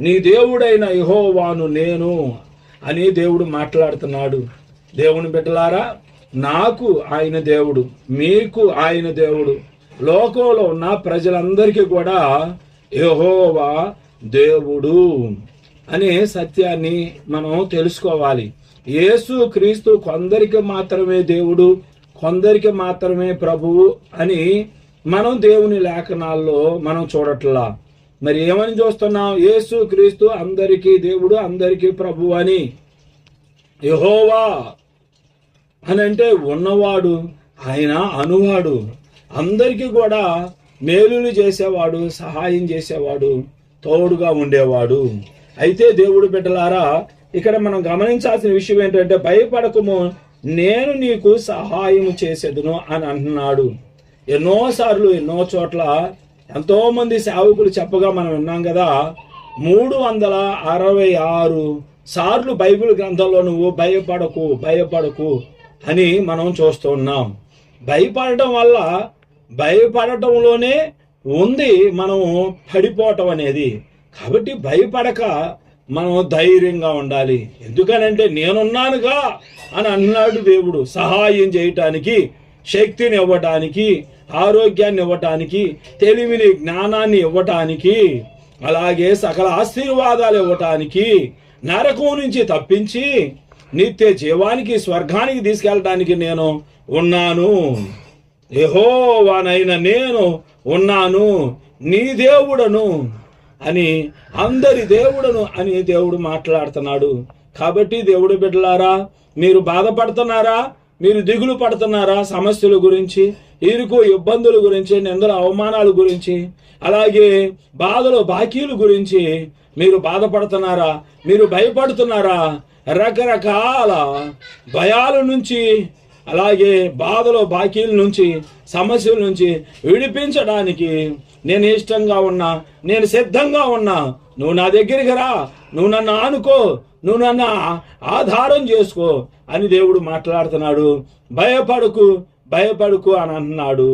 నీ దేవుడైన యహోవాను నేను అని దేవుడు మాట్లాడుతున్నాడు. దేవుని బిడ్డలారా నాకు ఆయన దేవుడు మీకు ఆయన దేవుడు లోకంలో ఉన్న ప్రజలందరికీ కూడా యహోవా దేవుడు అనే సత్యాన్ని మనం తెలుసుకోవాలి. యేసు క్రీస్తు కొందరికి మాత్రమే దేవుడు కొందరికి మాత్రమే ప్రభువు అని మనం దేవుని లేఖనాల్లో మనం చూడట్లా. మరి ఏమని చూస్తున్నాం యేసు క్రీస్తు అందరికీ దేవుడు అందరికీ ప్రభు అని. యహోవా అని అంటే ఉన్నవాడు ఆయన అనువాడు. అందరికీ కూడా మేలులు చేసేవాడు సహాయం చేసేవాడు తోడుగా ఉండేవాడు. అయితే దేవుడు బిడ్డలారా ఇక్కడ మనం గమనించాల్సిన విషయం ఏంటంటే భయపడకము నేను నీకు సహాయం చేసేదును అని అంటున్నాడు. ఎన్నోసార్లు ఎన్నో చోట్ల ఎంతో మంది సేవకులు చెప్పగా మనం విన్నాం కదా మూడు వందల అరవై ఆరు సార్లు బైబిల్ గ్రంథంలో నువ్వు భయపడకు భయపడకు అని మనం చూస్తూ ఉన్నాం. భయపడటం వల్ల భయపడటంలోనే ఉంది మనం పడిపోవటం అనేది. కాబట్టి భయపడక మనం ధైర్యంగా ఉండాలి. ఎందుకనంటే నేనున్నానుగా అని అన్నాడు దేవుడు సహాయం చేయటానికి శక్తిని ఇవ్వటానికి ఆరోగ్యాన్ని ఇవ్వటానికి తెలివిని జ్ఞానాన్ని ఇవ్వటానికి అలాగే సకల ఆశీర్వాదాలు ఇవ్వటానికి నరకం నుంచి తప్పించి నిత్య జీవానికి స్వర్గానికి తీసుకెళ్ళటానికి నేను ఉన్నాను. యెహోవానైన నేను ఉన్నాను. నీ దేవుడను అని అందరి దేవుడను అని దేవుడు మాట్లాడుతున్నాడు. కాబట్టి దేవుడు బిడ్డలారా మీరు బాధపడుతున్నారా? మీరు దిగులు పడుతున్నారా సమస్యల గురించి ఇరుకు ఇబ్బందుల గురించి నిందల అవమానాల గురించి అలాగే బాధలు బాకీల గురించి మీరు బాధపడుతున్నారా మీరు భయపడుతున్నారా? రకరకాల భయాల నుంచి అలాగే బాధలు బాకీల నుంచి సమస్యల నుంచి విడిపించడానికి నేను ఇష్టంగా ఉన్నా నేను సిద్ధంగా ఉన్నా. నువ్వు నా దగ్గరికి రా. నువ్వు నన్ను ఆనుకో నువ్వు నన్ను ఆధారం చేసుకో అని దేవుడు మాట్లాడుతున్నాడు. భయపడుకు భయపడుకు అని అన్నాడు.